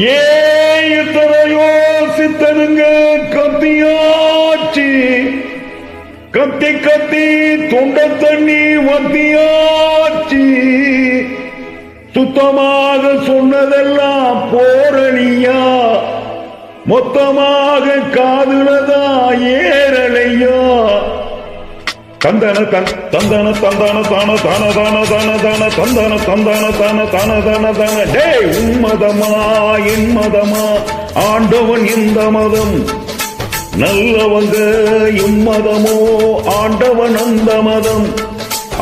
ஏ எத்தனையோ சித்தனுங்க கத்தியாச்சி. கத்தி கத்தி தொண்ட தண்ணி வத்தியாச்சி. சுத்தமாக சொன்னதெல்லாம் போரணியா? மொத்தமாக காதுலதான் ஏறலையா? தந்தன தன் தந்தன தந்தான தான தான தான தான தான தந்தன தந்தான தான தான தான தான. டே உம்மதமா என் மதமா ஆண்டவன் இந்த மதம். நல்லவங்க இம்மதமோ ஆண்டவன் அந்த மதம்.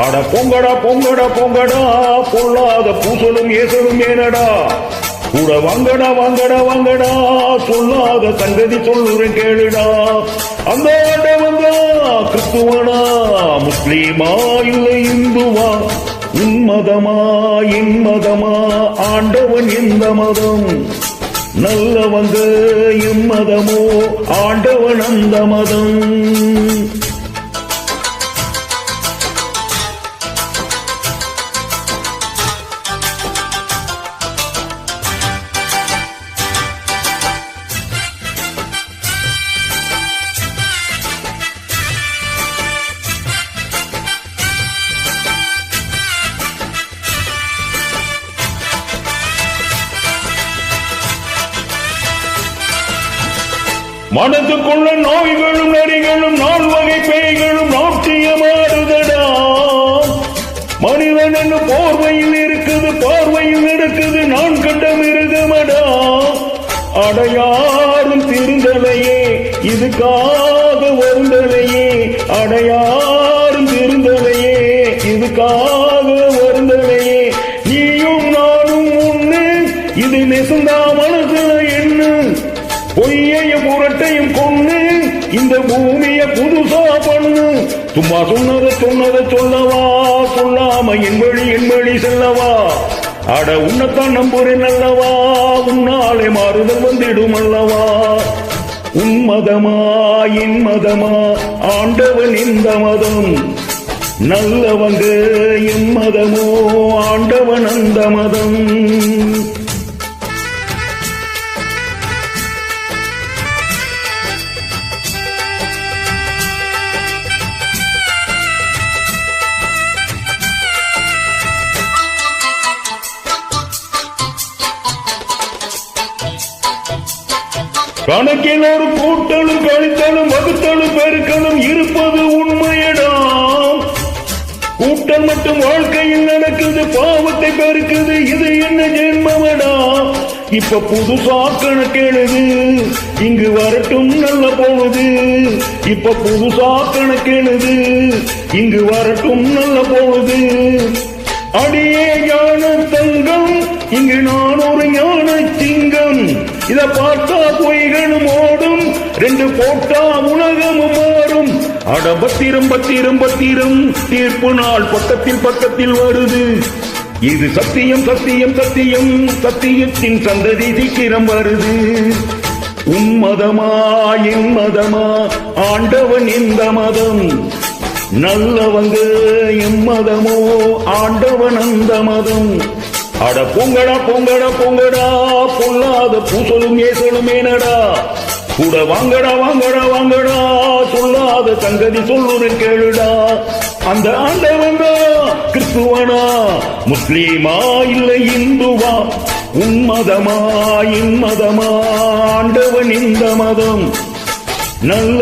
அட பொங்கடா பொங்கடா பொங்கடா பொல்லாத பூசலும் ஏசலும் ஏனடா. கூட வாங்கடா வாங்கடா வாங்கடா. சொல்லாத சங்கதி சொல்லுறேன் கேளுடா. அந்த ஆண்டவன் தான் கிறிஸ்துவனா? முஸ்லீமா? இல்லை இந்துவா? உன் மதமா? என் மதமா? ஆண்டவன் எந்த மதம்? நல்லவங்க இம்மதமோ ஆண்டவன் அந்த மதம். மனத்துக்குள்ள நோய்களும் நெறிகளும் நாள் வகை பேய்களும் நாட்டியமாடுதடா மனிதன் என்ன போர்வையில் இருக்குது பார்வையில் இருக்குது நான் கண்ட மிருகமடா. அடையாறும் திருந்தலையே இதுக்காக வருந்தலையே அடையாறும் திருந்தலையே இதுக்காக பொய்யையும் புரட்டையும் கொண்டு இந்த பூமிய புதுசா பண்ணு. சும்மா சொன்னத சொன்னதை சொல்லவா சொல்லாம என் வழி என் வழி செல்லவா. அட உன்னைத்தான் நம்புறேன் அல்லவா உன்னாலே மாறுதல் வந்திடும் அல்லவா. உன் மதமா என் மதமா ஆண்டவன் இந்த மதம். நல்லவங்க என் மதமோ ஆண்டவன் அந்த மதம். கணக்கில் ஒரு கூட்டலும் கழித்தலும் வகுத்தலும் பெருக்கலும் இருப்பது உண்மையடா. கூட்டம் மட்டும் வாழ்க்கையில் நடக்குது பாவத்தை பெருக்குது இது என்ன ஜென்மமடா. இப்ப புதுசா கணக்கெழுது இங்கு வரட்டும் நல்ல போகுது இப்ப புதுசா கணக்கெழுது இங்கு வரட்டும் நல்ல போகுது அடியே ஞான தங்கம் இங்கு நான் ஒரு ஞான சிங்கம். இத பார்த்தா பொய்களும் ஓடும். ரெண்டு போட்டா உலகமும் மாறும். அட பத்திரம் பத்திரம் பத்திரம் தீர்ப்பு நாள் பக்கத்தில் பக்கத்தில் வருது. இது சத்தியம் சத்தியம் சத்தியம் சத்தியத்தின் சந்ததி சீக்கிரம் வருது. உம்மதமா மதமா மதமா ஆண்டவன் இந்த மதம். நல்லவங்க எம்மதமோ ஆண்டவன் அந்த மதம். அட பொங்கடா பொங்கடா பொங்கடா பொல்லாத பூசலும் ஏசலும் ஏனடா. கூட வாங்கடா வாங்கடா வாங்கடா சொல்லாத சங்கதி சொல்லுன்னு கேளுடா. அந்த ஆண்டவன் கிறிஸ்துவனா முஸ்லீமா இல்லை இந்துவா? உன் இம்மதமா? ஆண்டவன் இந்த மதம். நல்ல